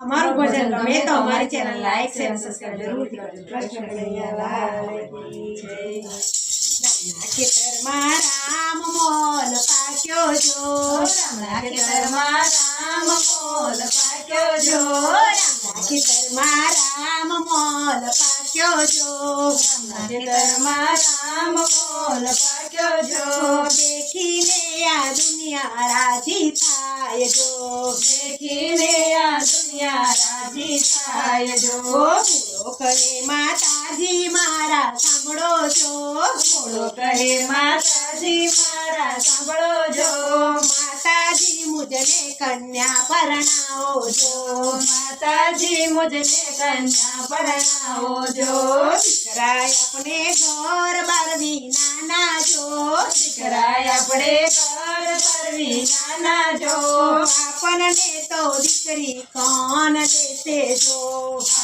અમારું ભજન ગમે તો અમારી ચેનલ લાઈક શેર અને સબસ્ક્રાઇબ જરૂરથી કરજો કૃષ્ણ કનૈયા ખેતરમાં રામ મોલ પાક્યો જો રામના ખેતરમાં રામ મોલ પાક્યો જો રામના ખેતરમાં રામ મોલ પાક્યો જો રામના ખેતરમાં રામ મોલ પાક્યો માતાજી, મારા સાંભળો જો. કહે માતાજી, મારા સાંભળો જો. માતાજી, મુજને કન્યા પરણાવો જો. માતાજી, મુજને કન્યા પરણાવો જો. દીકરાય આપણે ઘર બારવી નાના જો. દીકરાય આપણે ઘર બારવી નાના જો. આપણને તો દીકરી કોણ દેશે જો?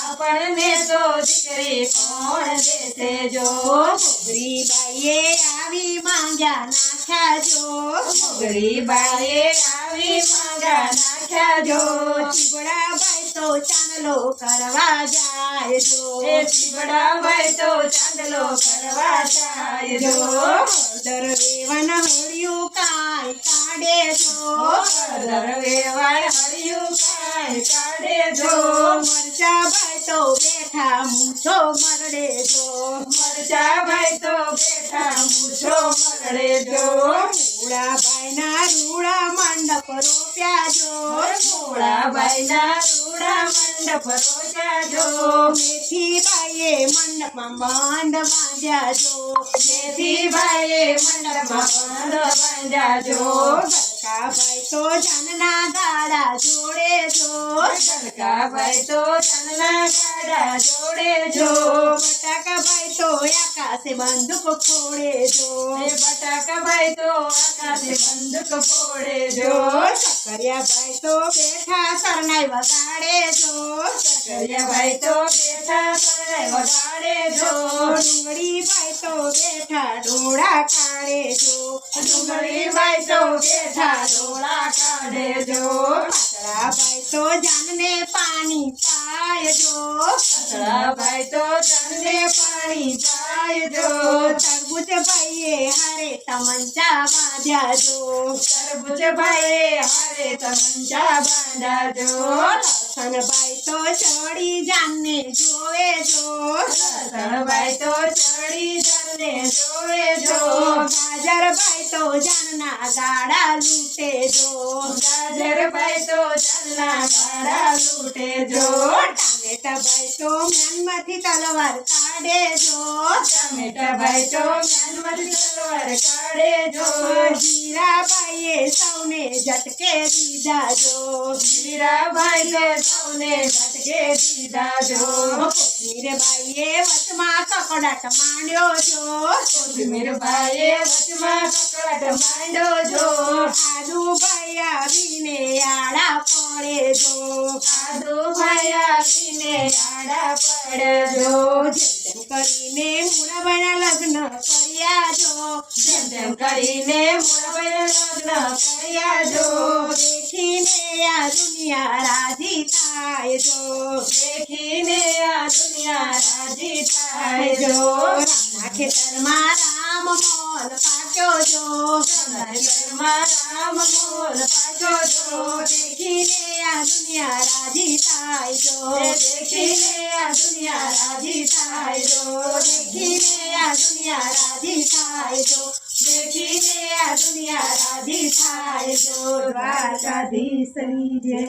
આપણને તો દીકરી કોણ દેશે જો? મોગરી બાઈએ આવી માંગ્યા નાખ્યા જો. મોગરી બાઈએ આવી માંગ્યા નાખ્યા જો. ચીબડા ભાઈ તો ચાંદલો કરવા જાય જો. ચીબડા ભાઈ તો ચાંદલો કરવા જાય જો. દર વેવન હળિયું કાંઈ કાઢે જો. દર વેવન હળિયું કાંઈ જો, મરચા ભાઈ તો બેઠા મૂછો મરડે જો. મરચા ભાઈ તો બેઠા મૂછો મરડે જો. મૂળા ભાઈ ના રૂડા મંડપ રોપ્યા જો મૂળા ભાઈ ના રૂડા મંડપ રોપ્યા જો મેથી બાઈએ મંડપમાં બંધ બાંધ્યા જો મેથી બાઈએ મંડપમાં બંધ બાંધ્યા જો ગરકા ભાઈ તો જાનના ગાડા જોડે ગરકા ભાઈ તો બટાકા ભાઈ તો આકાશે બંદૂક ફોડે ફોડે જો સકરિયા ભાઈ તો બેઠા સરનાઈ વગાડે જો સકરિયા ભાઈ તો બેઠા સરનાઈ વગાડે જો, ડુંગળી ભાઈ તો બેઠા ડોળા કાઢે જો, ડુંગળી ભાઈ તો બેઠા ડોળા કાઢે જો, પાતળા ભાઈ તો જાનને પાણી પાય જો, પાતળા ભાઈ તો જાનને પાણી પાય જો, તરબૂચ ભાઈએ હારે તમંચા બાંધ્યા જો, તરબૂચ ભાઈએ હારે તમંચા બાંધ્યા જો લસણ ભાઈ તો ચડી જાનને જોવે જો લસણ ભાઈ તો ચડી જાનને જોવે જો ગાજર ભાઈ તો જાનના ગાડા લૂટે જો ગાજર ભાઈ તો જાનના ગાડા લૂટે જો ટામેટા ભાઈ તો મ્યાનમાંથી તલવાર કાઢે જો ટામેટા ભાઈ તો મ્યાનમાંથી તલવાર કાઢે જો જીરાભાઈએ સૌને ઝટકે દીધા જો જીરાભાઈએ સૌને લટકે દીધા જો. કોથમીરભાઈએ વચમાં કકડાટ માંડ્યો જો. કોથમીરભાઈએ વચમાં કકડાટ માંડ્યો જો. આદુભાઈ આવીને આડા પડે જો. આદુભાઈ આવીને આડા પડે જો. કરીને મૂળાભાઈના લગ્ન કર્યા જો. કરીને મૂળાભાઈના લગ્ન કર્યા જો. દેખીને રાજી થાય જો રામના ખેતરમાં રામ મોલ પાક્યો જો રામ મોલ પાક્યો જો દેખીને આ દુનિયા રાજી થાય જો, દેખીને આ દુનિયા રાજી થાય જો, દેખીને આ દુનિયા રાજી થાય જો દેખીને આ દુનિયા રાજી થાય જો દ્વારકાધીશની જય.